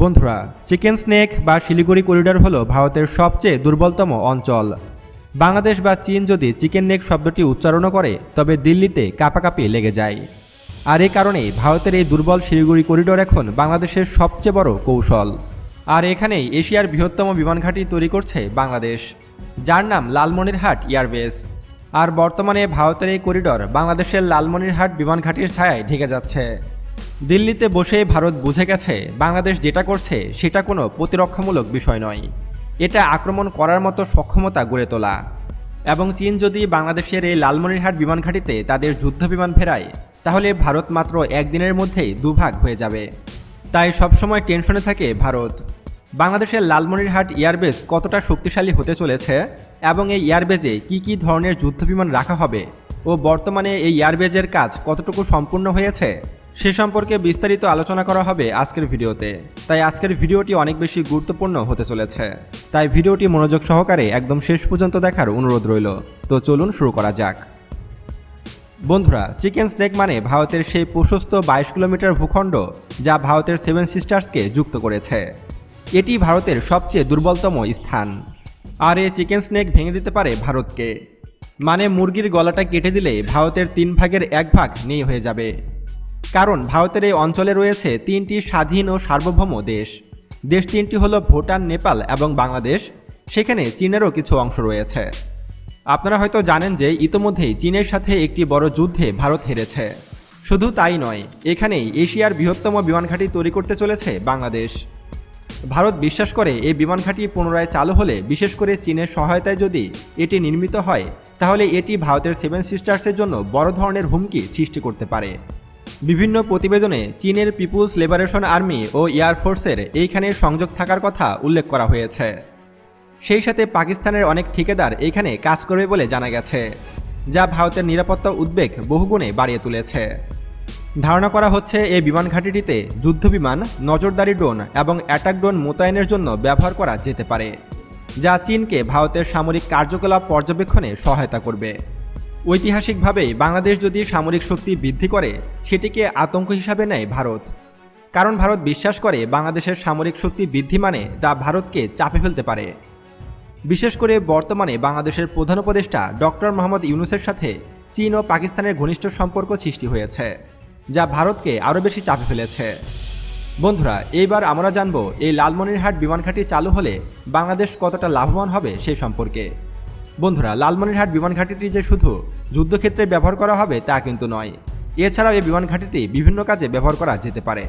বন্ধুরা, chicken snake বা Siliguri corridor হলো ভারতের সবচেয়ে দুর্বলতম অঞ্চল। বাংলাদেশ বা চীন যদি চিকেন নেক শব্দটি উচ্চারণ করে, তবে দিল্লিতে কাপাকাপি লেগে যায়। আর এই কারণেই ভারতের এই দুর্বল শিলিগুড়ি করিডোর এখন বাংলাদেশের সবচেয়ে বড় কৌশল। আর এখানেই এশিয়ার বৃহত্তম বিমানঘাঁটি তৈরি করছে বাংলাদেশ, যার নাম লালমনিরহাট এয়ারবেস। আর বর্তমানে ভারতের এই করিডোর বাংলাদেশের লালমনিরহাট বিমানঘাটির ছায়ায় ঢেকে যাচ্ছে। দিল্লিতে বসে ভারত বুঝে গেছে, বাংলাদেশ যেটা করছে সেটা কোনো প্রতিরক্ষামূলক বিষয় নয়। এটা আক্রমণ করার মতো সক্ষমতা গড়ে তোলা। এবং চীন যদি বাংলাদেশের এই লালমনিরহাট বিমান বিমানঘাটিতে তাদের যুদ্ধ বিমান ফেরায়, তাহলে ভারত মাত্র একদিনের মধ্যেই দুভাগ হয়ে যাবে। তাই সবসময় টেনশনে থাকে ভারত। বাংলাদেশের লালমনিরহাট এয়ারবেস কতটা শক্তিশালী হতে চলেছে এবং এই এয়ারবেজে কি কি ধরনের যুদ্ধবিমান রাখা হবে ও বর্তমানে এই এয়ারবেজের কাজ কতটুকু সম্পূর্ণ হয়েছে সে সম্পর্কে বিস্তারিত আলোচনা করা হবে আজকের ভিডিওতে। তাই আজকের ভিডিওটি অনেক বেশি গুরুত্বপূর্ণ হতে চলেছে। তাই ভিডিওটি মনোযোগ সহকারে একদম শেষ পর্যন্ত দেখার অনুরোধ রইল। তো চলুন শুরু করা যাক। বন্ধুরা, চিকেন স্নেক মানে ভারতের সেই প্রশস্ত বাইশ কিলোমিটার ভূখণ্ড যা ভারতের সেভেন সিস্টার্সকে যুক্ত করেছে। এটি ভারতের সবচেয়ে দুর্বলতম স্থান। আর এই চিকেন স্নেক ভেঙে দিতে পারে ভারতকে। মানে মুরগির গলাটা কেটে দিলে ভারতের তিন ভাগের এক ভাগ নেই হয়ে যাবে। কারণ ভারতের এই অঞ্চলে রয়েছে তিনটি স্বাধীন ও সার্বভৌম দেশ। দেশ তিনটি হলো ভুটান, নেপাল এবং বাংলাদেশ। সেখানে চীনেরও কিছু অংশ রয়েছে। আপনারা হয়তো জানেন যে ইতোমধ্যেই চীনের সাথে একটি বড় যুদ্ধে ভারত হেরেছে। শুধু তাই নয়, এখানেই এশিয়ার বৃহত্তম বিমানঘাঁটি তৈরি করতে চলেছে বাংলাদেশ। ভারত বিশ্বাস করে এই বিমানঘাঁটি পুনরায় চালু হলে বিশেষ করে চীনের সহায়তায় যদি এটি নির্মিত হয়, তাহলে এটি ভারতের সেভেন সিস্টার্সের জন্য বড় ধরনের হুমকি সৃষ্টি করতে পারে। বিভিন্ন প্রতিবেদনে চীনের পিপুলস লিবারেশন আর্মি ও এয়ারফোর্সের এইখানে সংযোগ থাকার কথা উল্লেখ করা হয়েছে। সেই সাথে পাকিস্তানের অনেক ঠিকাদার এইখানে কাজ করবে বলে জানা গেছে, যা ভারতের নিরাপত্তা উদ্বেগ বহুগুণে বাড়িয়ে তুলেছে। ধারণা করা হচ্ছে, এই বিমান ঘাঁটিটিতে যুদ্ধবিমান, নজরদারি ড্রোন এবং অ্যাটাক ড্রোন মোতায়েনের জন্য ব্যবহার করা যেতে পারে, যা চীনকে ভারতের সামরিক কার্যকলাপ পর্যবেক্ষণে সহায়তা করবে। ঐতিহাসিকভাবেই বাংলাদেশ যদি সামরিক শক্তি বৃদ্ধি করে, সেটিকে আতঙ্ক হিসাবে নেয় ভারত। কারণ ভারত বিশ্বাস করে বাংলাদেশের সামরিক শক্তি বৃদ্ধি মানে তা ভারতকে চাপে ফেলতে পারে। বিশেষ করে বর্তমানে বাংলাদেশের প্রধান উপদেষ্টা ডক্টর মোহাম্মদ ইউনুসের সাথে চীন ও পাকিস্তানের ঘনিষ্ঠ সম্পর্ক সৃষ্টি হয়েছে, যা ভারতকে আরও বেশি চাপে ফেলেছে। বন্ধুরা, এইবার আমরা জানব এই লালমনিরহাট বিমানঘাটি চালু হলে বাংলাদেশ কতটা লাভবান হবে সেই সম্পর্কে। বন্ধুরা, লালমনিরহাট বিমানঘাটিটি যে শুধু যুদ্ধক্ষেত্রে ব্যবহার করা হবে তা কিন্তু নয়, এছাড়াও এই বিমানঘাটিটি বিভিন্ন কাজে ব্যবহার করা যেতে পারে।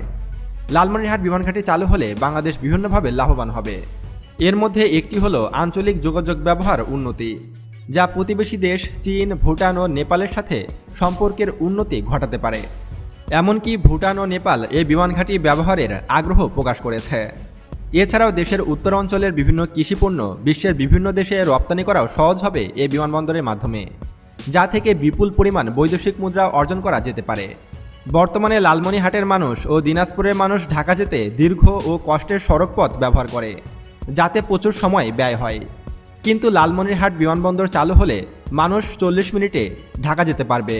লালমনিরহাট বিমানঘাটি চালু হলে বাংলাদেশ বিভিন্নভাবে লাভবান হবে। এর মধ্যে একটি হলো আঞ্চলিক যোগাযোগ ব্যবহার উন্নতি, যা প্রতিবেশী দেশ, চীন, ভুটান ও নেপালের সাথে সম্পর্কের উন্নতি ঘটাতে পারে। এমনকি ভুটান ও নেপাল এই বিমানঘাটি ব্যবহারের আগ্রহ প্রকাশ করেছে। এছাড়াও দেশের উত্তর অঞ্চলের বিভিন্ন কৃষিপণ্য বিশ্বের বিভিন্ন দেশে রপ্তানি করাও সহজ হবে এই বিমানবন্দরের মাধ্যমে, যা থেকে বিপুল পরিমাণ বৈদেশিক মুদ্রা অর্জন করা যেতে পারে। বর্তমানে লালমনিহাটের মানুষ ও দিনাজপুরের মানুষ ঢাকা যেতে দীর্ঘ ও কষ্টের সড়কপথ ব্যবহার করে, যাতে প্রচুর সময় ব্যয় হয়। কিন্তু লালমনিরহাট বিমানবন্দর চালু হলে মানুষ চল্লিশ মিনিটে ঢাকা যেতে পারবে।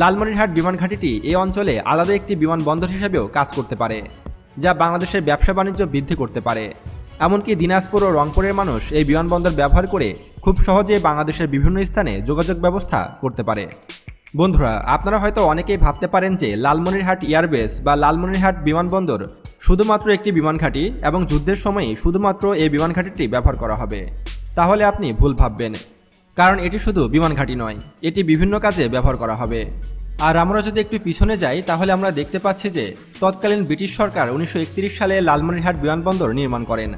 লালমনিরহাট বিমানঘাটিটি এই অঞ্চলে আলাদা একটি বিমানবন্দর হিসেবেও কাজ করতে পারে। যা বাংলাদেশের ব্যবসা বাণিজ্য বৃদ্ধি করতে পারে। এমনকি দিনাজপুর ও রংপুরের মানুষ এই বিমানবন্দর ব্যবহার করে খুব সহজে বাংলাদেশের বিভিন্ন স্থানে যোগাযোগ ব্যবস্থা করতে পারে। বন্ধুরা, আপনারা হয়তো অনেকেই ভাবতে পারেন যে লালমনিরহাট এয়ারবেস বা লালমনিরহাট বিমানবন্দর শুধুমাত্র একটি বিমানঘাঁটি এবং যুদ্ধের সময়ই শুধুমাত্র এই বিমানঘাঁটিটি ব্যবহার করা হবে। তাহলে আপনি ভুল ভাববেন। কারণ এটি শুধু বিমানঘাঁটি নয়, এটি বিভিন্ন কাজে ব্যবহার করা হবে। আর আমরা যদি একটু পিছনে যাই, তাহলে আমরা দেখতে পাচ্ছি যে তৎকালীন ব্রিটিশ সরকার উনিশশো একত্রিশ সালে লালমনিরহাট বিমানবন্দর নির্মাণ করেন।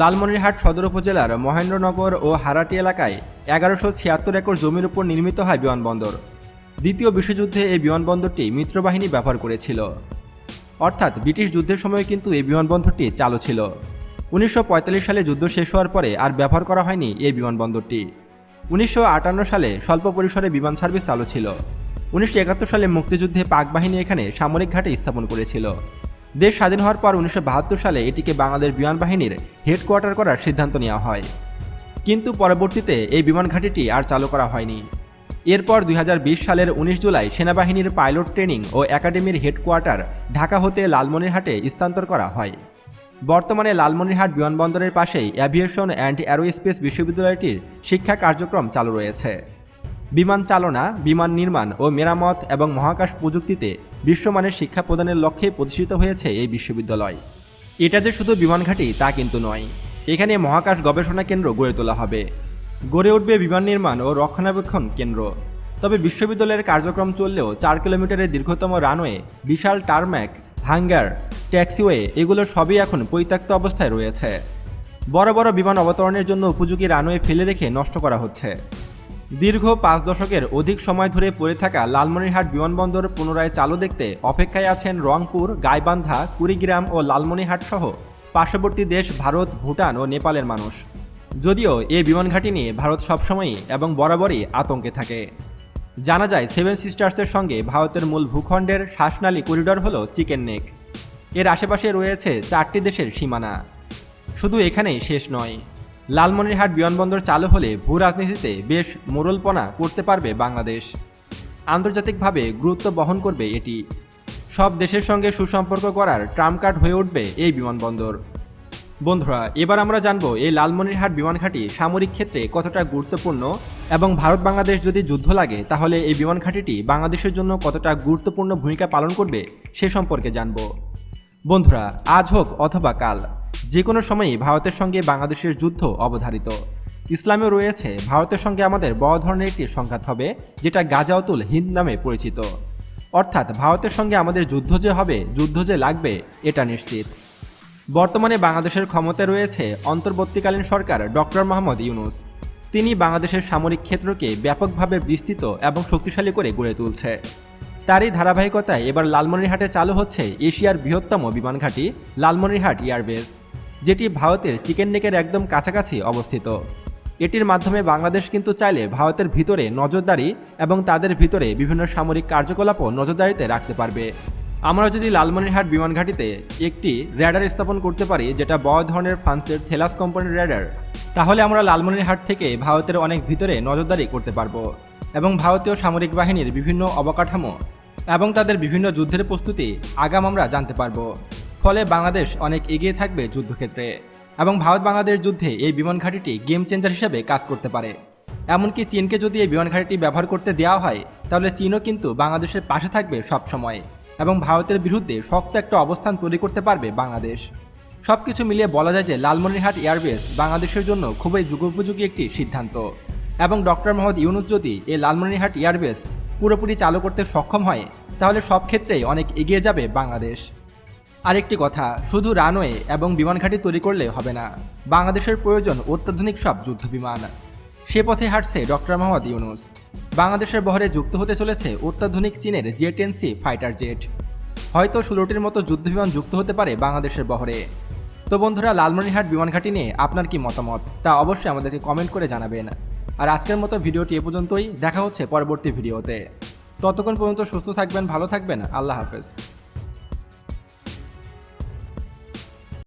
লালমনিরহাট সদর উপজেলার মহেন্দ্রনগর ও হারাটি এলাকায় এগারোশো ছিয়াত্তর একর জমির উপর নির্মিত হয় বিমানবন্দর। দ্বিতীয় বিশ্বযুদ্ধে এই বিমানবন্দরটি মিত্রবাহিনী ব্যবহার করেছিল। অর্থাৎ ব্রিটিশ যুদ্ধের সময় কিন্তু এই বিমানবন্দরটি চালু ছিল। উনিশশো পঁয়তাল্লিশ সালে যুদ্ধ শেষ হওয়ার পরে আর ব্যবহার করা হয়নি এই বিমানবন্দরটি। উনিশশো আটান্ন সালে স্বল্প পরিসরে বিমান সার্ভিস চালু ছিল। উনিশশো একাত্তর সালে মুক্তিযুদ্ধে পাক বাহিনী এখানে সামরিক ঘাটে স্থাপন করেছিল। দেশ স্বাধীন হওয়ার পর উনিশশো বাহাত্তর সালে এটিকে বাংলাদেশ বিমান বাহিনীর হেডকোয়ার্টার করার সিদ্ধান্ত নেওয়া হয়। কিন্তু পরবর্তীতে এই বিমান ঘাঁটিটি আর চালু করা হয়নি। এরপর দুই হাজার বিশ সালের উনিশ জুলাই সেনাবাহিনীর পাইলট ট্রেনিং ও একাডেমির হেডকোয়ার্টার ঢাকা হতে লালমনিরহাটে স্থানান্তর করা হয়। বর্তমানে লালমনিরহাট বিমানবন্দরের পাশেই অ্যাভিয়েশন অ্যান্ড অ্যারোস্পেস বিশ্ববিদ্যালয়টির শিক্ষা কার্যক্রম চালু রয়েছে। বিমান চালনা, বিমান নির্মাণ ও মেরামত এবং মহাকাশ প্রযুক্তিতে বিশ্বমানের শিক্ষা প্রদানের লক্ষ্যে প্রতিষ্ঠিত হয়েছে এই বিশ্ববিদ্যালয়। এটা যে শুধু বিমান ঘাঁটি তা কিন্তু নয়। এখানে মহাকাশ গবেষণা কেন্দ্র গড়ে তোলা হবে। গড়ে উঠবে বিমান নির্মাণ ও রক্ষণাবেক্ষণ কেন্দ্র। তবে বিশ্ববিদ্যালয়ের কার্যক্রম চললেও চার কিলোমিটারের দীর্ঘতম রানওয়ে, বিশাল টারম্যাক, হাঙ্গার, ট্যাক্সিওয়ে এগুলো সবই এখন পরিত্যক্ত অবস্থায় রয়েছে। বড় বড় বিমান অবতরণের জন্য উপযোগী রানওয়ে ফেলে রেখে নষ্ট করা হচ্ছে। দীর্ঘ পাঁচ দশকের অধিক সময় ধরে পড়ে থাকা লালমনিরহাট বিমানবন্দর পুনরায় চালু দেখতে অপেক্ষায় আছেন রংপুর, গাইবান্ধা, কুড়িগ্রাম ও লালমনিরহাট সহ পার্শ্ববর্তী দেশ ভারত, ভুটান ও নেপালের মানুষ। যদিও এই বিমান ঘাঁটি নিয়ে ভারত সবসময়ই এবং বরাবরই আতঙ্কে থাকে। জানা যায়, সেভেন সিস্টার্সের সঙ্গে ভারতের মূল ভূখণ্ডের শ্বাসনালী করিডর হল চিকেন নেক। এর আশেপাশে রয়েছে চারটি দেশের সীমানা। শুধু এখানেই শেষ নয়। লালমনিরহাট বিমানবন্দর চালু হলে ভূ রাজনীতিতে বেশ মোড়লপনা করতে পারবে বাংলাদেশ। আন্তর্জাতিকভাবে গুরুত্ব বহন করবে এটি। সব দেশের সঙ্গে সুসম্পর্ক করার ট্রাম কার্ড হয়ে উঠবে এই বিমানবন্দর। বন্ধুরা, এবার আমরা জানব এই লালমনিরহাট বিমানঘাটি সামরিক ক্ষেত্রে কতটা গুরুত্বপূর্ণ এবং ভারত বাংলাদেশ যদি যুদ্ধ লাগে, তাহলে এই বিমান ঘাঁটিটি বাংলাদেশের জন্য কতটা গুরুত্বপূর্ণ ভূমিকা পালন করবে সে সম্পর্কে জানব। বন্ধুরা, আজ হোক অথবা কাল। যে কোনো সময়ই ভারতের সঙ্গে বাংলাদেশের যুদ্ধ অবধারিত। ইসলামেও রয়েছে, ভারতের সঙ্গে আমাদের বড় ধরনের একটি সংঘাত হবে, যেটা গাজাউতুল হিন্দ নামে পরিচিত। অর্থাৎ ভারতের সঙ্গে আমাদের যুদ্ধ যে হবে, যুদ্ধ যে লাগবে, এটা নিশ্চিত। বর্তমানে বাংলাদেশের ক্ষমতায় রয়েছে অন্তর্বর্তীকালীন সরকার ডক্টর মোহাম্মদ ইউনুস। তিনি বাংলাদেশের সামরিক ক্ষেত্রকে ব্যাপকভাবে বিস্তৃত এবং শক্তিশালী করে গড়ে তুলছে। তারই ধারাবাহিকতায় এবার লালমনিরহাটে চালু হচ্ছে এশিয়ার বৃহত্তম বিমান ঘাঁটি লালমনিরহাট এয়ারবেস। যেটি ভারতের চিকেন নেকের একদম কাছাকাছি অবস্থিত। এটির মাধ্যমে বাংলাদেশ কিন্তু চাইলে ভারতের ভিতরে নজরদারি এবং তাদের ভিতরে বিভিন্ন সামরিক কার্যকলাপও নজরদারিতে রাখতে পারবে। আমরা যদি লালমনিরহাট বিমানঘাটিতে একটি র্যাডার স্থাপন করতে পারি, যেটা বড় ধরনের ফ্রান্সের থেলাস কোম্পানির র্যাডার, তাহলে আমরা লালমনিরহাট থেকে ভারতের অনেক ভিতরে নজরদারি করতে পারব এবং ভারতীয় সামরিক বাহিনীর বিভিন্ন অবকাঠামো এবং তাদের বিভিন্ন যুদ্ধের প্রস্তুতি আগাম আমরা জানতে পারব। ফলে বাংলাদেশ অনেক এগিয়ে থাকবে যুদ্ধক্ষেত্রে। এবং ভারত বাংলাদেশ যুদ্ধে এই বিমান ঘাঁটিটি গেম চেঞ্জার হিসেবে কাজ করতে পারে। এমনকি চীনকে যদি এই বিমান ঘাঁটিটি ব্যবহার করতে দেওয়া হয়, তাহলে চীনও কিন্তু বাংলাদেশের পাশে থাকবে সব সময় এবং ভারতের বিরুদ্ধে শক্ত একটা অবস্থান তৈরি করতে পারবে বাংলাদেশ। সব কিছু মিলিয়ে বলা যায় যে লালমনিরহাট এয়ারবেস বাংলাদেশের জন্য খুবই যুগোপযোগী একটি সিদ্ধান্ত। এবং ডক্টর মোহাম্মদ ইউনুস যদি এই লালমনিরহাট এয়ারবেস পুরোপুরি চালু করতে সক্ষম হয়, তাহলে সব ক্ষেত্রেই অনেক এগিয়ে যাবে বাংলাদেশ। আরেকটি কথা, শুধু রানওয়ে এবং বিমান ঘাঁটি তৈরি করলে হবে না। বাংলাদেশের প্রয়োজন অত্যাধুনিক সব যুদ্ধ বিমান সে পথে হাঁটছে ডক্টর মোহাম্মদ ইউনুস। বাংলাদেশের বহরে যুক্ত হতে চলেছে অত্যাধুনিক চীনের J ten C fighter jet. হয়তো ষোলোটির মতো যুদ্ধবিমান যুক্ত হতে পারে বাংলাদেশের বহরে। তো বন্ধুরা, লালমনিরহাট বিমান ঘাঁটি নিয়ে আপনার কি মতামত? তা অবশ্যই আমাদেরকে কমেন্ট করে জানাবেন। আর আজকের মতো ভিডিওটি এ পর্যন্তই। দেখা হচ্ছে পরবর্তী ভিডিওতে। ততক্ষণ পর্যন্ত সুস্থ থাকবেন, ভালো থাকবেন। আল্লাহ হাফেজ।